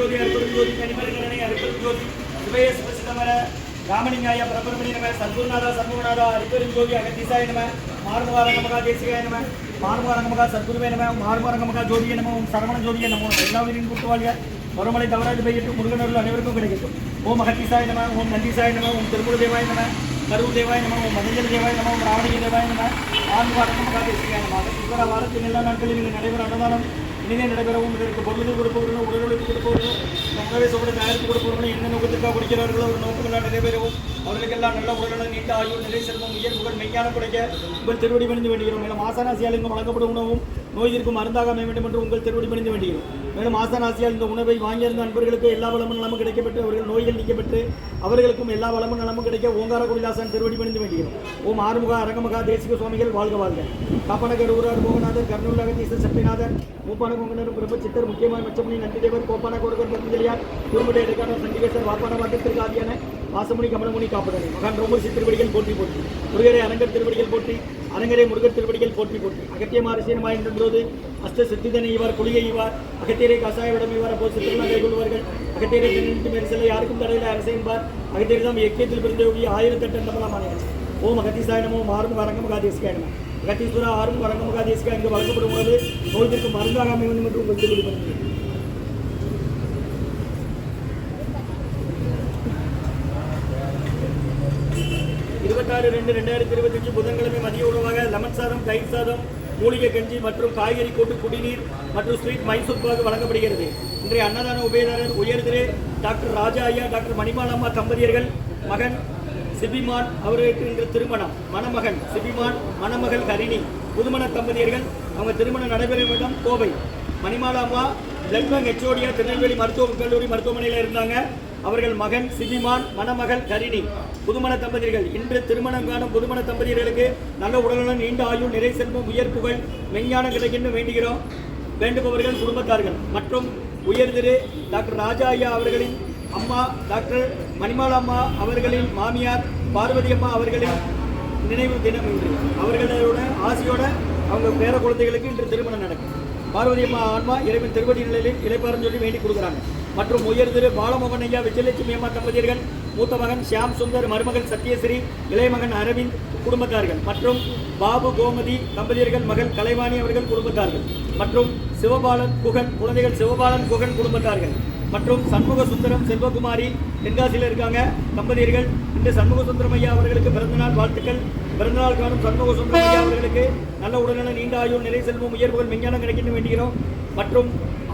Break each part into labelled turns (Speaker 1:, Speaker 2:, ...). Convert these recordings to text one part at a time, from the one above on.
Speaker 1: அருப்பெருஞ்சோதி அருப்பெருஞ்சோதி தனிமருகனை அருப்பெருஞ்சோதி சிவய சிவசிதமர ராமலிங்காய பிரபரமணி நம சத்குருநாதா சண்முகநாதா அருப்பெருஞ்சோதி அகத்தீசாய நம மார்முகாரங்கமகா தேசிகாய நம மார்முகாரங்கமகா சத்குருவே நம மார்முகாரங்கமகா ஜோதிய நம ஓம் சரவண ஜோதிய நம எல்லா உயிரின் மறுமலை தவறாது பெய்யட்டும் முருகனர்கள் அனைவருக்கும் கிடைக்கட்டும். ஓம் அகத்தீசாய நம ஓம் நந்தீசாய நம ஓம் திருமூல தேவாய நம கரூர் தேவாய நம ஓம் மதஞ்சலி தேவாய நம ஓம் ராவணிய தேவாய நம ஆன்மாரங்கமகா தேசிகாய நம. அகத்தீஸ்வர வாரத்தின் எல்லா நாட்களில் இங்கு நடைபெற அன்னதானம் இனிதே நடைபெறவும் இதற்கு பொருள்கள் கொடுப்பவர்களும் உடலுக்கு கொடுப்பவர்களும் இந்த உணவை சுவடு தயாரித்து கொடுப்பவர்களும் என்ன நோக்கத்திற்காக கொடுக்கிறார்களோ ஒரு நோக்கங்களால் நிறைவேறவும் அவர்களுக்கெல்லாம் நல்ல உடல்நலம் நீண்ட ஆயுள் நிலை செல்வம் உயர் புகழ் மெய்யான கிடைக்க உங்கள் திருவடி பணிந்து வேண்டுகிறோம். மேலும் ஆசானாசியால் இங்கு வழங்கப்படும் உணவும் நோய் இருக்கும் மருந்தாக அமைய வேண்டும் என்று உங்கள் திருவடி பணிந்து வேண்டுகிறோம். மேலும் ஆசானாசியால் இந்த உணவை வாங்கியிருந்த அன்பர்களுக்கு எல்லா வளமும் நலமும் கிடைக்கப்பட்டு அவர்கள் நோய்கள் நீக்கப்பட்டு அவர்களுக்கும் எல்லா வளமும் நலமும் கிடைக்க ஓங்கார குடிலாசன் திருவடி பணிந்து வேண்டுகிறோம் ஓம் ஆறுமுக அரங்கமுகா தேசிக சுவாமிகள் வாழ்க வாழ்க. காப்பனகர் ஊரார் மோகநாதர் கர்னூல் தீச சட்டிநாதர் மூப்பான கொங்கனர் பிரபு சித்தர் முக்கியமான மச்சமணி நந்திதேவர் கோப்பான கோரகர் பத்மஜலியார் குறும்புடைய எடுக்கான சண்டிகேசர் வாப்பான வாட்டத்திற்கு ஆகியான வாசமணி கமலமணி காப்பதனை. மகான் ரோமரிசி திருவடிகள் போட்டி போட்டி முருகரை அரங்கர் திருவடிகள் போட்டி அரங்கரை முருகர் திருப்படிகள் போற்றி போற்றி. அகத்தியம் அரசியமாய் என்றது அஷ்ட சித்திதனை இவர் குளிகை இவார் அகத்தியரை கசாயவிடம் இவர் அப்போ சித்திரமாக கொள்வார்கள் அகத்தியரை தென்னிட்டு மேல் செல்ல யாருக்கும் தடையில் அரசு என்பார். அகத்தியர் தான் எக்கியத்தில் பிறந்த ஆயிரத்தி ஆயிரத்தெட்டு அண்டமலமானவர் ஓம் அகத்தீசாய நமோ. ஆறும் அரங்கம் காதேசிக்காய நம. அகத்தீஸ்வரா ஆறும் அரங்கம் காதேசிக்கா இங்கு வழங்கப்படும் போது நோய்க்கு மருந்தாக அமைய வேண்டும் என்று உங்கள் திருவிழி ரெண்டு ரெண்டாயிரத்தி இருபத்தஞ்சு புதன்கிழமை மதிய உணவாக லெமன் சாதம் தயிர் சாதம் மூலிகை கஞ்சி மற்றும் காய்கறி கூட்டு குடிநீர் மற்றும் ஸ்வீட் மைசூர்பாக வழங்கப்படுகிறது. இன்றைய அன்னதான உபயதாரர் உயர்திரு டாக்டர் ராஜா ஐயா டாக்டர் மணிமாலம்மா தம்பதியர்கள் மகன் சிபிமான் அவர்களுக்கு இன்று திருமணம். மணமகன் சிபிமான் மணமகள் ஹரிணி புதுமண தம்பதியர்கள் அவங்க திருமணம் நடைபெறும் இடம் கோவை. மணிமாலாம்மா பிளட் ஹெச்ஓடியா திருநெல்வேலி மருத்துவக் கல்லூரி மருத்துவமனையில் இருந்தாங்க. அவர்கள் மகன் சிபிமான் மணமகள் கரிணி புதுமண தம்பதியர்கள். இன்று திருமணம் காணும் புதுமண தம்பதியர்களுக்கு நல்ல உடலுடன் நீண்ட ஆயுள் நிறை செல்வம் உயர் புகழ் மெஞ்ஞானம் கிடைக்கின்ற வேண்டுகிறோம். வேண்டுபவர்கள் குடும்பத்தார்கள். மற்றும் உயர்திரு டாக்டர் ராஜா ஐயா அவர்களின் அம்மா டாக்டர் மணிமாலம்மா அவர்களின் மாமியார் பார்வதி அம்மா அவர்களின் நினைவு தினம் இன்று. அவர்களோட ஆசையோட அவங்க பேர குழந்தைகளுக்கு இன்று திருமணம் நடக்கும். பார்வதி அம்மா ஆன்மா இறைவன் திருவடி நிலையில் இளைப்பாறும் சொல்லி வேண்டி கொடுக்குறாங்க. மற்றும் உயர் திரு பாலமோகன் ஐயா விஜயலட்சுமி அம்மா தம்பதியர்கள் மூத்த மகன் ஷியாம் சுந்தர் மருமகன் சத்யஸ்ரீ இளைய மகன் அரவிந்த் குடும்பத்தார்கள் மற்றும் பாபு கோமதி தம்பதியர்கள் மகள் கலைவாணி அவர்கள் குடும்பத்தார்கள் மற்றும் சிவபாலன் குகன் குழந்தைகள் சிவபாலன் குகன் குடும்பத்தார்கள். மற்றும் சண்முக சுந்தரம் செல்வகுமாரி தென்காசியில் இருக்காங்க. தம்பதியர்கள் இந்த சண்முக சுந்தரம் ஐயா அவர்களுக்கு பிறந்தநாள் வாழ்த்துக்கள். பிறந்தநாள் காணும் சண்முக சுந்தரம் ஐயா அவர்களுக்கு நல்ல உடல்நல நீண்ட ஆயுள் நிலை செல்வம் உயர்வுகள் விஞ்ஞானம் கிடைக்கணும் வேண்டுகிறோம் மற்றும்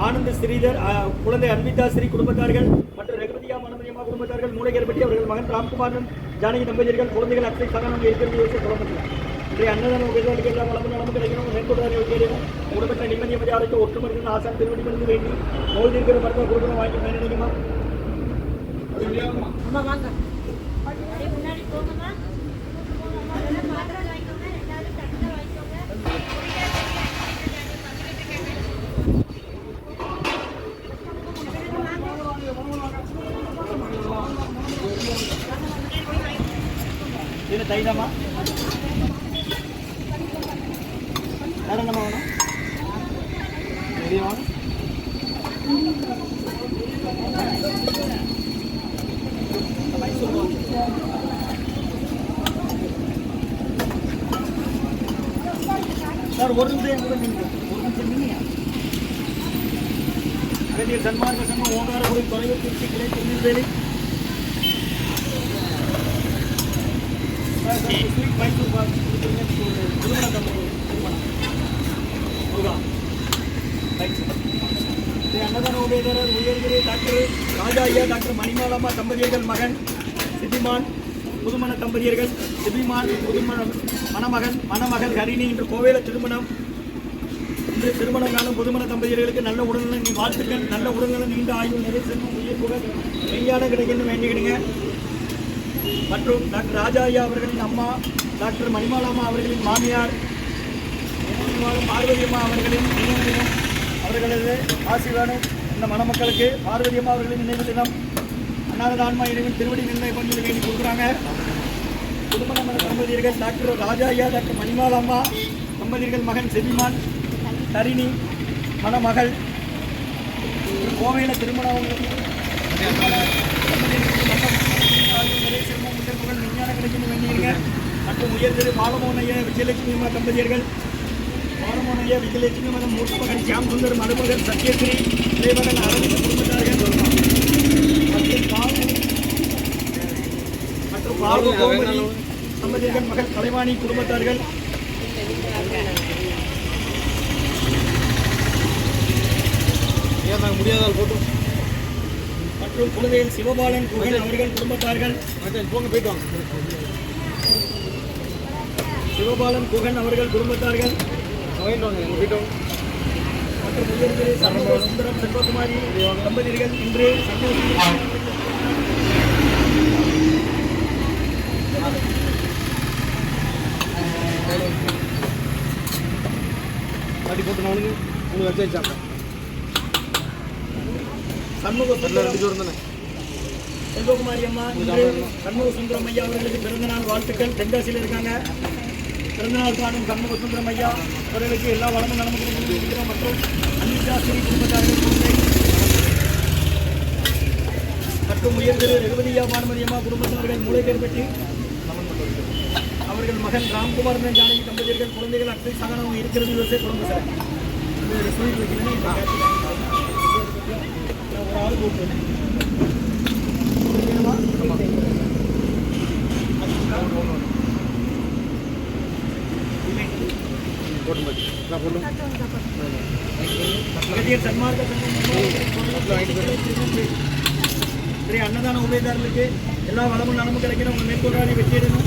Speaker 1: ஆனந்த ஸ்ரீதர் குழந்தை அன்பிதா ஸ்ரீ குடும்பத்தார்கள் மற்றும் ரகுபதியா மனமயமா குடும்பத்தார்கள் மூலகேர்பட்டி அவர்கள் மகன் ராம்குமாரன் ஜானகி தம்பதியர்கள் குழந்தைகள் அக்ஷய் சகனம் இருக்கிறது யோசிச்சு இன்றைய அன்னதான உபயோகிகளுக்கு எல்லாம் வளமும் நலமும் கிடைக்கணும் மேற்கொள்ளாத கேட்கணும் குடும்பத்தை நிம்மதி அமைதி ஆரோக்கியம் ஒற்றுமருக்கு ஆசான் திருவடி பண்ணி வேண்டி நோய் இருக்கிற மருத்துவ கொடுக்கணும் வாங்கி நினைக்குமா
Speaker 2: அம்மா வாங்க அப்படியே முன்னாடி போங்கம்மா முதல்ல பாத்திரம் வாங்கிக்கோங்க ரெண்டாவது தட்டில் வாங்கிக்கோங்க
Speaker 1: இது தைதமா என்னம்மா வேணும் வெளியே வாங்க சார் ஒரு நிமிஷம் கூட நின்று ஒரு நிமிஷம் நின்னுங்க அகத்தியர் சன்மார்க்க சங்கம் ஓங்காரபுரி தொலைவு திருச்சி கிளை திருநெல்வேலி. மைசூர் பாக் திருமண தம்பதி திருமணம். முருகா அன்னதான டாக்டர் ராஜா ஐயா டாக்டர் மணிமாலம்மா தம்பதியர்கள் மகன். சிபிமான் புதுமண தம்பதியர்கள் சிபிமான் புதுமண மணமகன் மணமகள் ஹரிணி இன்று கோவையில் திருமணம். இன்று திருமணம் காணும் புதுமண தம்பதியர்களுக்கு நல்ல உடல்நலம் நீ- வாழ்த்துக்கள் நல்ல உடல்நலம் நீண்ட ஆய்வு நிறைய செல்வம் உயிர் புகழ் கிடைக்கணும் வேண்டிக்கிடுங்க. மற்றும் டாக்டர் ராஜா ஐயா அவர்களின் அம்மா டாக்டர் மணிமாலாமா அவர்களின் மாமியார் நினைவாலும் பார்வதி அம்மா அவர்களின் நினைவு தினம் அவர்களது ஆசீர்வாதம் இந்த மணமக்களுக்கு பார்வதி அம்மா அவர்களின் நினைவு தினம் அன்னாரது ஆன்மா இறைவன் திருவடி நிர்ணய பண்ணி வேண்டி கொடுக்குறாங்க. குடும்ப மன தம்பதியர்கள் டாக்டர் ராஜா ஐயா டாக்டர் மணிமால் அம்மா தம்பதியர்கள் மகன் செபிமான் தரிணி மணமகள் கோவையில் திருமணம். விஞ்ஞான கிடைக்கணும் வேண்டியிருங்க மற்றும் உயர்திரு பாலமோனைய விஜயலட்சுமி அம்மா தம்பதியர்கள் பாலமோனைய விஜயலட்சுமி மகன் மூத்த மகன் சியாம் சுந்தர் மருமகன் சத்யஸ்ரீ இளைமகன் அரவிந்த் குடும்பத்தார்கள் மற்றும் பாலு மற்றும் பாலு கோமதி தம்பதியர்கள் மகள் கலைவாணி குடும்பத்தார்கள்.
Speaker 3: நாங்கள் முடியாதால் போட்டு?
Speaker 1: மற்றும் குழந்தைகள் சிவபாலன் குகன் அவர்கள் குடும்பத்தார்கள்.
Speaker 3: போங்க போயிட்டு வாங்க.
Speaker 1: சிவபாலன் குகன் அவர்கள் குடும்பத்தார்கள். மற்றும் சுந்தரம் செல்வகுமாரி தம்பதியர்கள் இன்று சந்தோஷம்
Speaker 3: பாட்டி போட்டு நான் உங்களுக்கு வச்சு வச்சாங்க
Speaker 1: சண்முக சுந்தரம்
Speaker 3: ரெண்டு பேரும் தானே
Speaker 1: செல்வகுமாரி அம்மா இன்று சண்முக சுந்தரம் ஐயா அவர்களுக்கு பிறந்தநாள் வாழ்த்துக்கள் தென்காசியில் இருக்காங்க பிறந்தநாள் காணும் சண்முக சுந்தரம் ஐயா அவர்களுக்கு எல்லா வளமும் நலமும் இருக்கிறோம் மற்றும் அனிதா ஸ்ரீ குடும்பத்தார்கள் குழந்தை மற்றும் உயர்திரு ரகுபதியா பானுமதி அம்மா குடும்பத்தினர்கள் மூளைப்பேர் பெற்று அவர்கள் மகன் ராம்குமார் ஜானகி தம்பதியர்கள் குழந்தைகள் அத்தை சகனம் இருக்கிறது. யோசை குடும்ப சார் இது இந்த நான் ஒரு ஆள் போட்டு. சன்மார்க்க ஸ்ரீ அன்னதான உபயதாரர்களுக்கு எல்லா வளமும் நலமும் கிடைக்கணும் உங்கள் மேற்கொண்டாடி வெற்றியிடணும்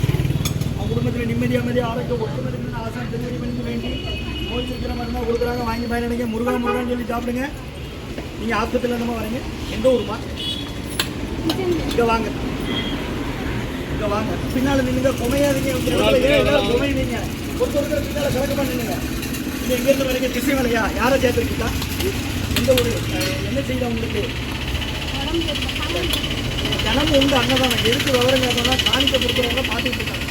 Speaker 1: அவங்க குடும்பத்தில் நிம்மதி அமைதி ஆரோக்கியம் ஒற்றுமை இருக்கணும்னு ஆசை திருமணி பண்ணி வேண்டி நோய் இருக்கிற மருந்தா கொடுக்குறாங்க வாங்கி பயனடைங்க. முருகா முருகான்னு சொல்லி சாப்பிடுங்க. நீங்கள் ஆஸ்பத்திரியில் இருந்தமா வரீங்க? எந்த ஊருமா? இங்கே வாங்க. இங்கே வாங்க. பின்னால் குமையாதீங்க இடத்துல ஏன் எல்லாரும் குமையுவீங்க ஒருத்தர் ஒருத்தர் பின்னால் கலக்க பண்ணுங்க இது எங்கேருந்து வரீங்க? திசை வலையா? யாரை சேர்த்துருக்கீங்களா எந்த ஊர்? அஹ், என்ன செய்யலாம் உங்களுக்கு? தினமும் உண்டு அன்னதானம். எதுக்கு விவரம் கேட்டோம்னா காணிக்க கொடுக்குறவங்க பார்த்துக்கிட்டு இருக்காங்க.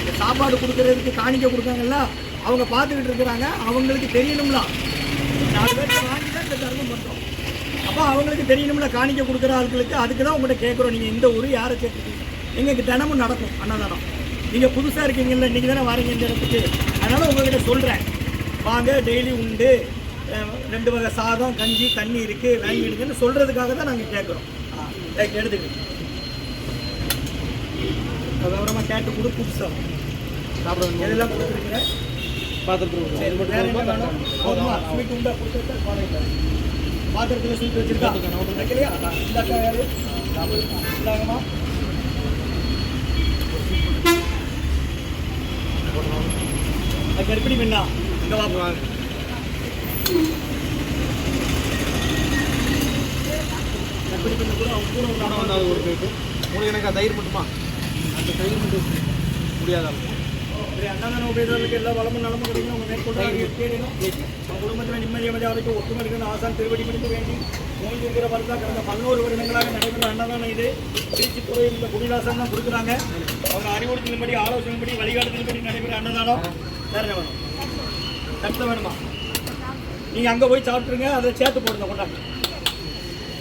Speaker 1: இந்த சாப்பாடு கொடுக்குறதுக்கு காணிக்க கொடுக்காங்கல்ல அவங்க பார்த்துக்கிட்டு இருக்கிறாங்க அவங்களுக்கு தெரியணும்ல. நாலு பேருக்கு வாங்கி தான் இந்த தர்மம் பண்ணுறோம் அப்போ அவங்களுக்கு தெரியணும்ல காணிக்க கொடுக்குற ஆட்களுக்கு அதுக்கு தான் உங்கள்கிட்ட கேட்குறோம். நீங்கள் இந்த ஊர் யாரை சேர்த்துருக்கீங்க எங்களுக்கு தினமும் நடக்கும் அன்னதானம். நீங்கள் புதுசாக இருக்கீங்கல்ல இன்றைக்கி தானே வரீங்க இந்த இடத்துக்கு. அதனால் உங்கள்கிட்ட சொல்கிறேன் வாங்க டெய்லி உண்டு. ரெண்டு வகை சாதம் கஞ்சி தண்ணி இருக்குது வாங்கிடுங்கன்னு சொல்கிறதுக்காக தான் நாங்கள் கேட்குறோம். எடுத்துக்கிட்டு விவரமாக கேட்டு கொடு புதுசாக
Speaker 3: சாப்பிட வேணும்
Speaker 1: எதெல்லாம் கொடுத்துருக்குறேன்
Speaker 3: பாத்திரத்தில்
Speaker 1: சரி வேற என்ன வேணும்? போதுமா? ஸ்வீட் உண்டா? கொடுத்துருக்கா காலையில் பாத்திரத்தில் ஸ்வீட் வச்சிருக்கா? வைக்கலையா? இந்தாக்கா யாரு? இந்தாங்கம்மா. கருப்பிடி பெண்ணா? இங்கே
Speaker 3: வாங்க
Speaker 1: கருப்பிடி பெண்ணு கூட அவங்க கூட ஒரு
Speaker 3: தயிர் மட்டுமா? அந்த தயிர் மட்டும் முடியாதா
Speaker 1: அண்ணாதான உபயோகர்களுக்கு எல்லா வளமும் நலமும் கிடைக்கும் உங்கள் மேற்கொண்டு குடும்பத்தில் நிம்மதி அமைதியாக ஒற்றுமை இருக்கணும் ஆசான் திருவடி பிடித்து வேண்டி நோய் இருக்கிற மருந்தா கடந்த பதினோரு வருடங்களாக நடைபெறும் அன்னதானம் இது. திருச்சித்துறையில் இந்த குடிலாசம் தான் கொடுக்குறாங்க. அவங்க அறிவுறுத்தலின்படி ஆலோசனைப்படி வழிகாட்டுதலின்படி நடைபெறும் அன்னதானம் வேற வேணும்? கருத்து வேணுமா? நீங்கள் அங்கே போய் சாப்பிட்ருங்க அதை சேர்த்து போடுங்க கொண்டாங்க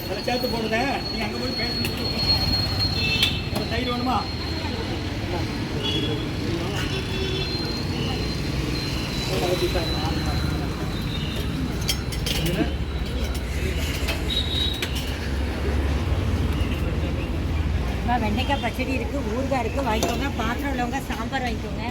Speaker 1: அதை சேர்த்து போடுங்க. நீங்கள் அங்கே போய் பேசுங்க தயிர் வேணுமா?
Speaker 2: வெண்டைக்காய் பச்சடி இருக்கு ஊறுகாய் இருக்கு. வாங்கிக்கோங்க. பாத்திரம் உள்ளவங்க சாம்பார் வாங்கிக்கோங்க.